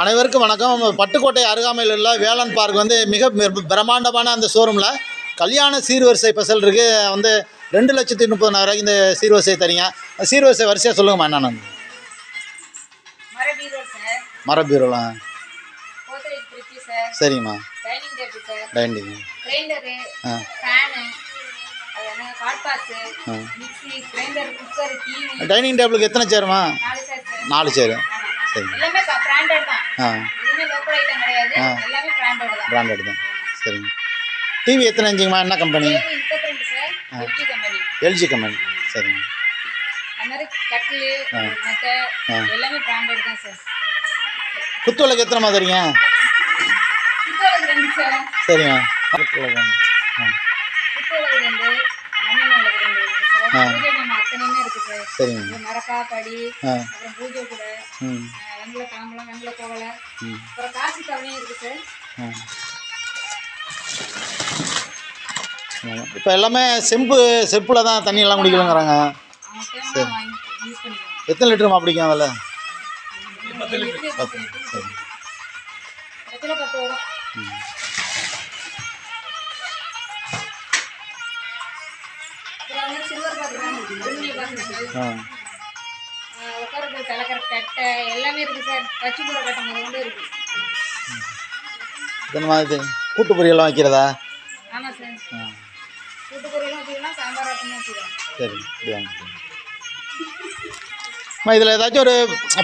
அனைவருக்கும் வணக்கம். பட்டுக்கோட்டை அருகாமையில் உள்ள வேளாண் பார்க் வந்து மிக பிரம்மாண்டமான அந்த ஷோரூமில் கல்யாண சீர்வரிசை ஸ்பெஷல் இருக்குது வந்து ரெண்டு லட்சத்தி முப்பதாயிரம் இந்த சீர்வரிசை தரீங்க. சீர்வரிசை வரிசையாக சொல்லுங்கம்மா என்னென்னு? மர பீரோ சார். மரபீரோலாம் கோத்ரேஜ் ஃப்ரிட்ஜு சார். சரிங்கம்மா. டைனிங் ஆ. டைனிங் டேபிளுக்கு எத்தனை சேருமா நாலு சார். சார். ஆ. ஆ. பிராண்டட் தான். சரிங்க. டிவி எத்தனை இன்ச்சுங்கம்மா? என்ன கம்பெனி எல்ஜி கம்பெனி சரிங்க. அது மாதிரி கட்டிலு ஆ. சரிங்க. மரக்கா படி அப்புறம் பூஜை கூட வெண்ணில தாம்பலம் வெண்ணில கோவலை. அப்புறம் காசு தவணையும் இருக்கு சார். இப்போ எல்லாமே செம்பு செப்பில் தான் தண்ணி எல்லாம் குடிக்கலங்கிறாங்க பண்ணிக்கலாம். எத்தனை லிட்டருமா பிடிக்கும் அதில்? பத்து லிட்டரு. பத்து. லிட்டரு சரி பத்து வரும்? ஆ. உட்காரது கட்டை எல்லாமே சார் மாதிரி பொரியெல்லாம் வைக்கிறதா? ஆமாம் சார் ஆ. கூட்டு பொரியலும் வச்சுக்கலாம் சாம்பார் ரசமும் வச்சுக்கலாம் சரி இப்படி வாங்கிக்கோங்க அம்மா இதில் ஏதாச்சும் ஒரு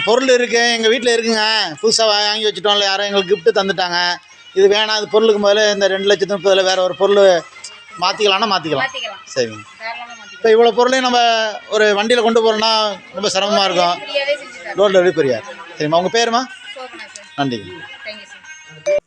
பொருள் இருக்குது எங்கள் வீட்டில் இருக்குங்க. புதுசாக வாங்கி வச்சுட்டோம் இல்லை யாரும் எங்களுக்கு gift தந்துட்டாங்க. இது வேணாம். இது பொருளுக்கு முதல்ல இந்த ரெண்டு லட்சத்து முப்பதில் வேறு ஒரு பொருள் மாற்றிக்கலாம்னா மாற்றிக்கலாம் மாற்றிக்கலாம் சரிங்க. இப்போ இவ்வளோ பொருளையும் நம்ம ஒரு வண்டியில் கொண்டு போகிறோம்னா ரொம்ப சிரமமாக இருக்கும். ரோட்டில் எப்படி பெரியார். சரிம்மா உங்கள் பேருமா நன்றிங்க. சார்